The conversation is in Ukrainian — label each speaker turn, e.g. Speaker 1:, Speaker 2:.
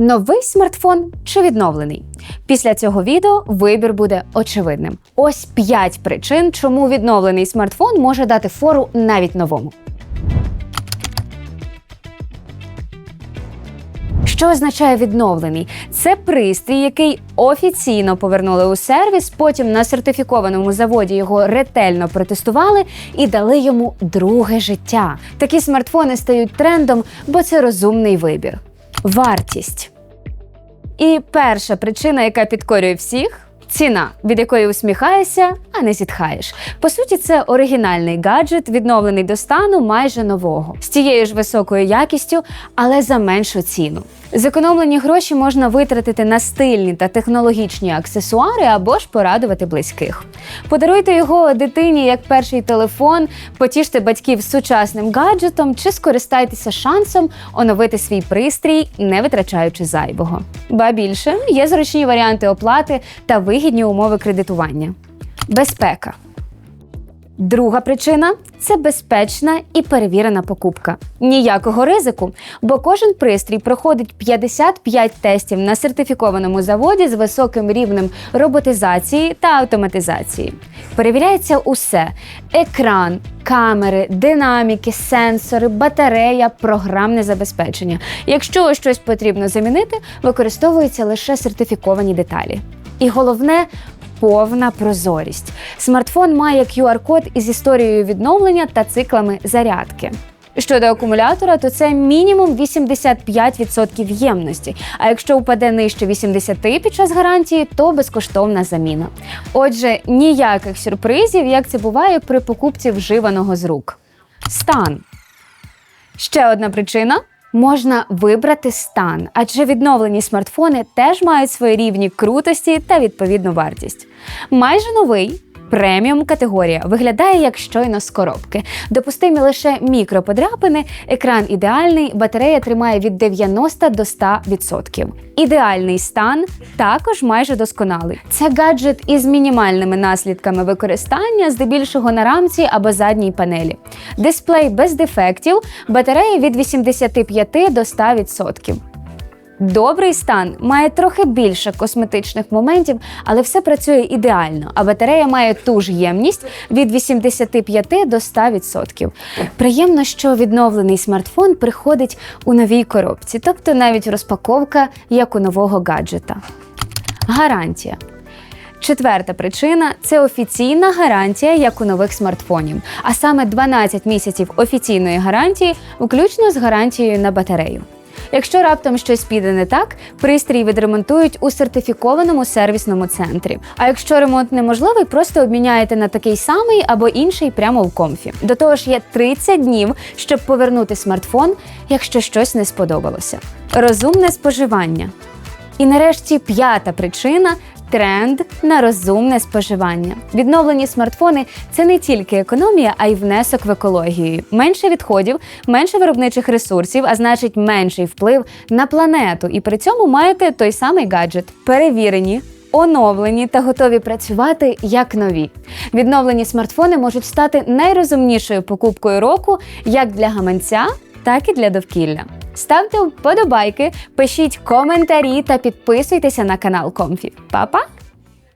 Speaker 1: Новий смартфон чи відновлений? Після цього відео вибір буде очевидним. Ось 5 причин, чому відновлений смартфон може дати фору навіть новому. Що означає відновлений? Це пристрій, який офіційно повернули у сервіс. Потім на сертифікованому заводі його ретельно протестували і дали йому друге життя. Такі смартфони стають трендом, бо це розумний вибір. Вартість. І перша причина, яка підкорює всіх. Ціна, від якої усміхаєшся, а не зітхаєш. По суті, це оригінальний гаджет, відновлений до стану майже нового, з тією ж високою якістю, але за меншу ціну. Зекономлені гроші можна витратити на стильні та технологічні аксесуари або ж порадувати близьких. Подаруйте його дитині як перший телефон, потіште батьків сучасним гаджетом чи скористайтеся шансом оновити свій пристрій, не витрачаючи зайвого. Ба більше є зручні варіанти оплати та вигідні умови кредитування. Безпека. Друга причина це безпечна і перевірена покупка. Ніякого ризику, бо кожен пристрій проходить 55 тестів на сертифікованому заводі з високим рівнем роботизації та автоматизації. Перевіряється усе: екран, камери, динаміки, сенсори, батарея, програмне забезпечення. Якщо щось потрібно замінити, використовуються лише сертифіковані деталі. І головне повна прозорість. Смартфон має QR-код із історією відновлення та циклами зарядки. Щодо акумулятора, то це мінімум 85% ємності. А якщо упаде нижче 80% під час гарантії, то безкоштовна заміна. Отже, ніяких сюрпризів, як це буває при покупці вживаного з рук. Стан. Ще одна причина. Можна вибрати стан, адже відновлені смартфони теж мають свої рівні крутості та відповідну вартість. Майже новий. Преміум категорія виглядає як щойно з коробки. Допустимі лише мікроподряпини, екран ідеальний, батарея тримає від 90 до 100%. Ідеальний стан також майже досконалий. Це гаджет із мінімальними наслідками використання, здебільшого на рамці або задній панелі. Дисплей без дефектів, батарея від 85 до 100%. Добрий стан має трохи більше косметичних моментів, але все працює ідеально. А батарея має ту ж ємність від 85 до 100%. Приємно, що відновлений смартфон приходить у новій коробці, тобто навіть розпаковка як у нового гаджета. Гарантія. Четверта причина це офіційна гарантія, як у нових смартфонів, а саме 12 місяців офіційної гарантії, включно з гарантією на батарею. Якщо раптом щось піде не так, пристрій відремонтують у сертифікованому сервісному центрі. А якщо ремонт неможливий, просто обміняєте на такий самий або інший прямо в комфі. До того ж, є 30 днів, щоб повернути смартфон, якщо щось не сподобалося. Розумне споживання. І нарешті п'ята причина. Тренд на розумне споживання. Відновлені смартфони це не тільки економія, а й внесок в екологію. Менше відходів, менше виробничих ресурсів, а значить менший вплив на планету. І при цьому маєте той самий гаджет. Перевірені, оновлені та готові працювати як нові. Відновлені смартфони можуть стати найрозумнішою покупкою року як для гаманця, так і для довкілля. Ставте вподобайки, пишіть коментарі та підписуйтеся на канал Комфі. Па-па!